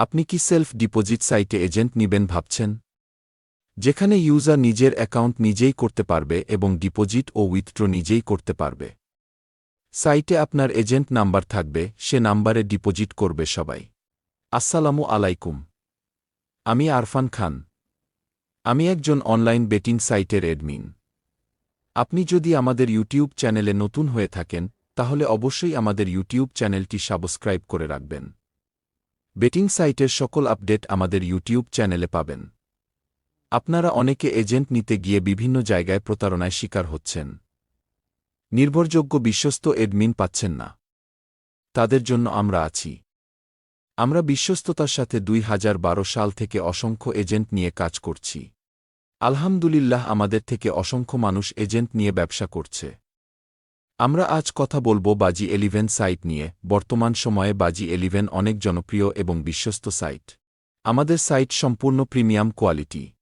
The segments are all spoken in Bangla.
আপনি কি সেলফ ডিপোজিট সাইটে এজেন্ট নিবেন ভাবছেন? যেখানে ইউজার নিজের অ্যাকাউন্ট নিজেই করতে পারবে এবং ডিপোজিট ও উইথড্র নিজেই করতে পারবে। সাইটে আপনার এজেন্ট নাম্বার থাকবে, সে নাম্বারে ডিপোজিট করবে সবাই। আসসালামু আলাইকুম। আমি আরফান খান। আমি একজন অনলাইন বেটিং সাইটের অ্যাডমিন। আপনি যদি আমাদের ইউটিউব চ্যানেলে নতুন হয়ে থাকেন, তাহলে অবশ্যই আমাদের ইউটিউব চ্যানেলটি সাবস্ক্রাইব করে রাখবেন। বেটিং সাইটের সকল আপডেট আমাদের ইউটিউব চ্যানেলে পাবেন। আপনারা অনেকে এজেন্ট নিতে গিয়ে বিভিন্ন জায়গায় প্রতারণায় শিকার হচ্ছেন। নির্ভরযোগ্য বিশ্বস্ত এডমিন পাচ্ছেন না। তাদের জন্য আমরা আছি। আমরা বিশ্বস্ততার সাথে দুই হাজার বারো সাল থেকে অসংখ্য এজেন্ট নিয়ে কাজ করছি। আলহামদুলিল্লাহ আমাদের থেকে অসংখ্য মানুষ এজেন্ট নিয়ে ব্যবসা করছে। আমরা আজ কথা বলব বাজি এলিভেন সাইট নিয়ে, বর্তমান সময়ে বাজি এলিভেন অনেক জনপ্রিয় এবং বিশ্বস্ত সাইট। আমাদের সাইট সম্পূর্ণ প্রিমিয়াম কোয়ালিটি।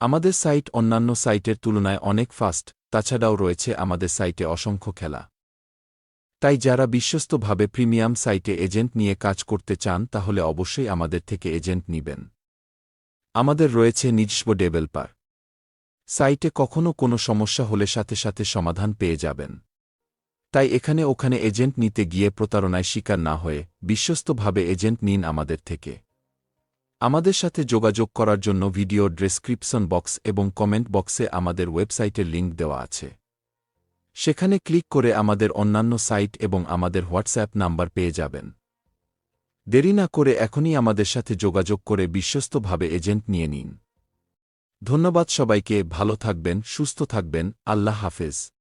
আমাদের সাইট অন্যান্য সাইটের তুলনায় অনেক ফাস্ট, তাছাড়াও রয়েছে আমাদের সাইটে অসংখ্য খেলা। তাই যারা বিশ্বস্তভাবে প্রিমিয়াম সাইটে এজেন্ট নিয়ে কাজ করতে চান, তাহলে অবশ্যই আমাদের থেকে এজেন্ট নিবেন। আমাদের রয়েছে নিজস্ব ডেভেলপার। সাইটে কখনও কোনো সমস্যা হলে সাথে সাথে সমাধান পেয়ে যাবেন। তাই এখানে ওখানে এজেন্ট নিতে গিয়ে প্রতারণায় শিকার না হয়ে বিশ্বস্তভাবে এজেন্ট নিন আমাদের থেকে। আমাদের সাথে যোগাযোগ করার জন্য ভিডিও ডেসক্রিপশন বক্স এবং কমেন্ট বক্সে আমাদের ওয়েবসাইটের লিঙ্ক দেওয়া আছে। সেখানে ক্লিক করে আমাদের অন্যান্য সাইট এবং আমাদের হোয়াটসঅ্যাপ নাম্বার পেয়ে যাবেন। দেরি না করে এখনই আমাদের সাথে যোগাযোগ করে বিশ্বস্তভাবে এজেন্ট নিয়ে নিন। ধন্যবাদ সবাইকে, ভালো থাকবেন, সুস্থ থাকবেন, আল্লাহ হাফেজ।